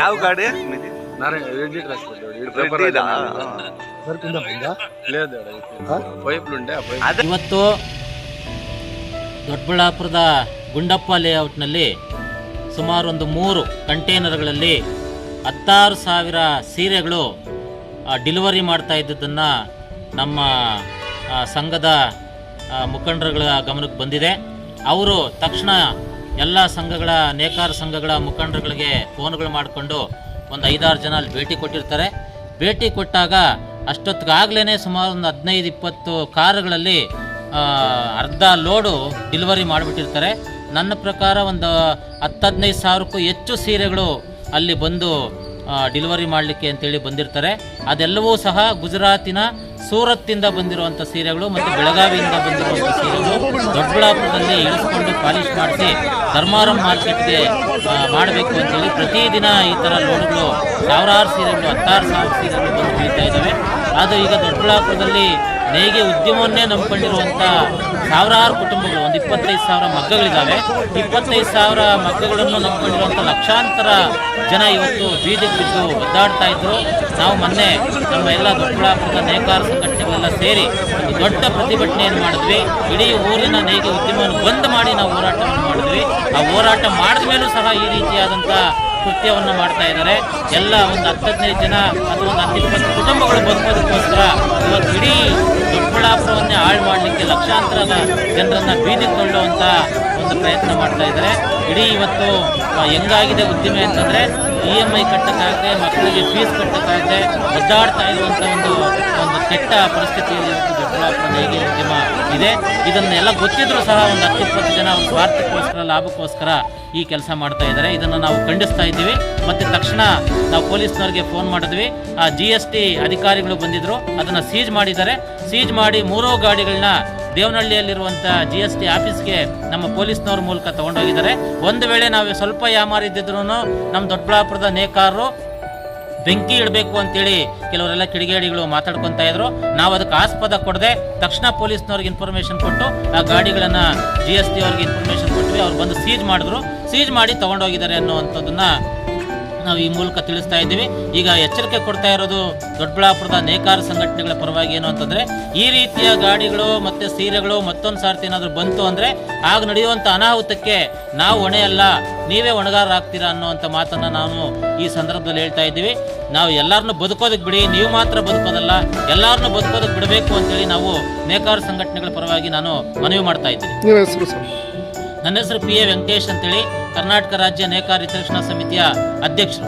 ಯಾವ ಗಾಡಿ? ಇವತ್ತು ದೊಡ್ಡಬಳ್ಳಾಪುರದ ಗುಂಡಪ್ಪ ಲೇಔಟ್ನಲ್ಲಿ ಸುಮಾರು ಒಂದು ಮೂರು ಕಂಟೈನರ್ಗಳಲ್ಲಿ ಹತ್ತಾರು ಸಾವಿರ ಸೀರೆಗಳು ಡಿಲಿವರಿ ಮಾಡ್ತಾ ಇದ್ದದನ್ನು ನಮ್ಮ ಸಂಘದ ಮುಖಂಡರುಗಳ ಗಮನಕ್ಕೆ ಬಂದಿದೆ. ಅವರು ತಕ್ಷಣ ಎಲ್ಲ ಸಂಘಗಳ, ನೇಕಾರ ಸಂಘಗಳ ಮುಖಂಡರುಗಳಿಗೆ ಫೋನ್ಗಳು ಮಾಡಿಕೊಂಡು ಒಂದು ಐದಾರು ಜನ ಅಲ್ಲಿ ಭೇಟಿ ಕೊಟ್ಟಿರ್ತಾರೆ. ಭೇಟಿ ಕೊಟ್ಟಾಗ ಅಷ್ಟೊತ್ತಿಗಾಗಲೇ ಸುಮಾರು ಒಂದು ಹದಿನೈದು, ಇಪ್ಪತ್ತು ಕಾರುಗಳಲ್ಲಿ ಅರ್ಧ ಲೋಡು ಡಿಲಿವರಿ ಮಾಡಿಬಿಟ್ಟಿರ್ತಾರೆ. ನನ್ನ ಪ್ರಕಾರ ಒಂದು ಹತ್ತು ಹದಿನೈದು ಸಾವಿರಕ್ಕೂ ಹೆಚ್ಚು ಸೀರೆಗಳು ಅಲ್ಲಿ ಬಂದು ಡಿಲಿವರಿ ಮಾಡಲಿಕ್ಕೆ ಅಂತೇಳಿ ಬಂದಿರ್ತಾರೆ. ಅದೆಲ್ಲವೂ ಸಹ ಗುಜರಾತಿನ ಸೂರತ್ತಿಂದ ಬಂದಿರುವಂಥ ಸೀರೆಗಳು ಮತ್ತು ಬೆಳಗಾವಿಯಿಂದ ಬಂದಿರುವಂಥ ಸೀರೆಗಳು ದೊಡ್ಡಬಳ್ಳಾಪುರದಲ್ಲಿ ಇಳಿಸ್ಕೊಂಡು ಪಾಲಿಶ್ ಮಾಡಿಸಿ ಧರ್ಮಾರಂ ಮಾರ್ಕೆಟ್ಗೆ ಮಾಡಬೇಕು ಅಂತೇಳಿ ಪ್ರತಿದಿನ ಈ ಥರ ಲೋಡ್ಗಳು ಸಾವಿರಾರು ಸೀರೆಗಳು, ಹತ್ತಾರು ಸಾವಿರ ಸೀರೆಗಳು ಬಂದು ಬೀಳ್ತಾ ಇದ್ದಾವೆ. ಆದರೆ ಈಗ ದೊಡ್ಡಬಳ್ಳಾಪುರದಲ್ಲಿ ನೇಯ್ಗೆ ಉದ್ಯಮವನ್ನೇ ನಂಬಿಕೊಂಡಿರುವಂಥ ಸಾವಿರಾರು ಕುಟುಂಬಗಳು, ಒಂದು ಇಪ್ಪತ್ತೈದು ಸಾವಿರ ಮಗ್ಗಗಳಿದ್ದಾವೆ ಇಪ್ಪತ್ತೈದು ಸಾವಿರ ಮಗ್ಗಗಳನ್ನು ನಂಬ್ಕೊಂಡಿರುವಂಥ ಲಕ್ಷಾಂತರ ಜನ ಇವತ್ತು ಬೀದಿಗೆ ಬಿದ್ದು ಒದ್ದಾಡ್ತಾ ಇದ್ರು. ನಾವು ಮೊನ್ನೆ ನಮ್ಮ ಎಲ್ಲ ದೊಡ್ಡಬಳ್ಳಾಪುರದ ನೇಕಾರ ಸಂಘಟನೆಗಳೆಲ್ಲ ಸೇರಿ ಒಂದು ದೊಡ್ಡ ಪ್ರತಿಭಟನೆಯನ್ನು ಮಾಡಿದ್ವಿ. ಇಡೀ ಊರಿನ ನೇಗೆ ಉದ್ಯಮವನ್ನು ಬಂದ್ ಮಾಡಿ ನಾವು ಹೋರಾಟವನ್ನು ಮಾಡಿದ್ವಿ. ಆ ಹೋರಾಟ ಮಾಡಿದ ಮೇಲೂ ಸಹ ಈ ರೀತಿಯಾದಂಥ ಕೃತ್ಯವನ್ನು ಮಾಡ್ತಾ ಇದ್ದಾರೆ. ಎಲ್ಲ ಒಂದು ಹತ್ತು ಹದಿನೈದು ಜನ ಅಥವಾ ಒಂದು ಹತ್ತು ಇಪ್ಪತ್ತು ಕುಟುಂಬಗಳು ಬದುಕೋದಕ್ಕೋಸ್ಕರ ಇವತ್ತು ಇಡೀ ದೊಡ್ಡಬಳ್ಳಾಪುರವನ್ನೇ ಹಾಳು ಮಾಡಲಿಕ್ಕೆ ಲಕ್ಷಾಂತರದ ಜನರನ್ನು ಬೀದಿಗೆ ತಳ್ಳುವಂಥ ಒಂದು ಪ್ರಯತ್ನ ಮಾಡ್ತಾ ಇದ್ದಾರೆ. ಇಡೀ ಇವತ್ತು ಹೆಂಗಾಗಿದೆ ಉದ್ದಿಮೆ ಅಂತಂದರೆ ಇ ಎಂ ಐ ಕಟ್ಟಕ್ಕಾಗದೆ, ಮಕ್ಕಳಿಗೆ ಫೀಸ್ ಕಟ್ಟಕ್ಕಾಗದೆ ಒದ್ದಾಡ್ತಾ ಇರುವಂಥ ಒಂದು ಒಂದು ಕೆಟ್ಟ ಪರಿಸ್ಥಿತಿಯಲ್ಲಿ ಇವತ್ತು ಹೇಗೆ ಉದ್ಯಮ ಇದೆ ಇದನ್ನೆಲ್ಲ ಗೊತ್ತಿದ್ರು ಸಹ ಒಂದು ಹತ್ತು, ಇಪ್ಪತ್ತು ಜನ ಒಂದು ಸ್ವಾರ್ಥಕ್ಕೋಸ್ಕರ ಲಾಭಕ್ಕೋಸ್ಕರ ಈ ಕೆಲಸ ಮಾಡ್ತಾ ಇದ್ದಾರೆ. ಇದನ್ನು ನಾವು ಖಂಡಿಸ್ತಾ ಇದ್ದೀವಿ. ಮತ್ತು ತಕ್ಷಣ ನಾವು ಪೊಲೀಸ್ನವ್ರಿಗೆ ಫೋನ್ ಮಾಡಿದ್ವಿ. ಆ ಜಿ ಎಸ್ ಟಿ ಅಧಿಕಾರಿಗಳು ಬಂದಿದ್ರು. ಅದನ್ನು ಸೀಜ್ ಮಾಡಿದ್ದಾರೆ. ಸೀಜ್ ಮಾಡಿ ಮೂರೋ ಗಾಡಿಗಳನ್ನ ದೇವನಹಳ್ಳಿಯಲ್ಲಿರುವಂಥ ಜಿ ಎಸ್ ಟಿ ಆಫೀಸ್ಗೆ ನಮ್ಮ ಪೊಲೀಸ್ನವ್ರ ಮೂಲಕ ತಗೊಂಡೋಗಿದ್ದಾರೆ. ಒಂದು ವೇಳೆ ನಾವು ಸ್ವಲ್ಪ ಯಾಮಾರಿದ್ದಿದ್ರು ನಮ್ಮ ದೊಡ್ಡಬಳ್ಳಾಪುರದ ನೇಕಾರರು ಬೆಂಕಿ ಇಡಬೇಕು ಅಂತೇಳಿ ಕೆಲವರೆಲ್ಲ ಕಿಡಿಗೇಡಿಗಳು ಮಾತಾಡ್ಕೊತಾ ಇದ್ರು. ನಾವು ಅದಕ್ಕೆ ಆಸ್ಪದ ಕೊಡದೆ ತಕ್ಷಣ ಪೊಲೀಸ್ನವ್ರಿಗೆ ಇನ್ಫಾರ್ಮೇಶನ್ ಕೊಟ್ಟು, ಆ ಗಾಡಿಗಳನ್ನ ಜಿ ಎಸ್ ಟಿ ಅವ್ರಿಗೆ ಇನ್ಫಾರ್ಮೇಶನ್ ಕೊಟ್ವಿ. ಅವ್ರು ಬಂದು ಸೀಜ್ ಮಾಡಿದ್ರು. ಸೀಜ್ ಮಾಡಿ ತಗೊಂಡೋಗಿದ್ದಾರೆ ಅನ್ನುವಂಥದ್ದನ್ನ ನಾವು ಈ ಮೂಲಕ ತಿಳಿಸ್ತಾ ಇದ್ದೀವಿ. ಈಗ ಎಚ್ಚರಿಕೆ ಕೊಡ್ತಾ ಇರೋದು ದೊಡ್ಡಬಳ್ಳಾಪುರದ ನೇಕಾರ ಸಂಘಟನೆಗಳ ಪರವಾಗಿ ಏನು ಅಂತಂದ್ರೆ, ಈ ರೀತಿಯ ಗಾಡಿಗಳು ಮತ್ತೆ ಸೀರೆಗಳು ಮತ್ತೊಂದು ಸಾರ್ತಿ ಏನಾದರೂ ಬಂತು ಅಂದ್ರೆ, ಆಗ ನಡೆಯುವಂಥ ಅನಾಹುತಕ್ಕೆ ನಾವು ಹೊಣೆಯಲ್ಲ ನೀವೇ ಹೊಣೆಗಾರರಾಗ್ತೀರಾ ಅನ್ನುವಂಥ ಮಾತನ್ನ ನಾನು ಈ ಸಂದರ್ಭದಲ್ಲಿ ಹೇಳ್ತಾ ಇದ್ದೀವಿ. ನಾವು ಎಲ್ಲರನ್ನೂ ಬದುಕೋದಕ್ಕೆ ಬಿಡಿ, ನೀವು ಮಾತ್ರ ಬದುಕೋದಲ್ಲ, ಎಲ್ಲರನ್ನೂ ಬದುಕೋದಕ್ಕೆ ಬಿಡಬೇಕು ಅಂತೇಳಿ ನಾವು ನೇಕಾರ ಸಂಘಟನೆಗಳ ಪರವಾಗಿ ನಾನು ಮನವಿ ಮಾಡ್ತಾ ಇದ್ದೀನಿ. ನನ್ನ ಹೆಸರು ಪಿ ಎ ವೆಂಕಟೇಶ್ ಅಂತೇಳಿ ಕರ್ನಾಟಕ ರಾಜ್ಯ ನೇಕಾರ ಸಮಿತಿಯ ಅಧ್ಯಕ್ಷರು.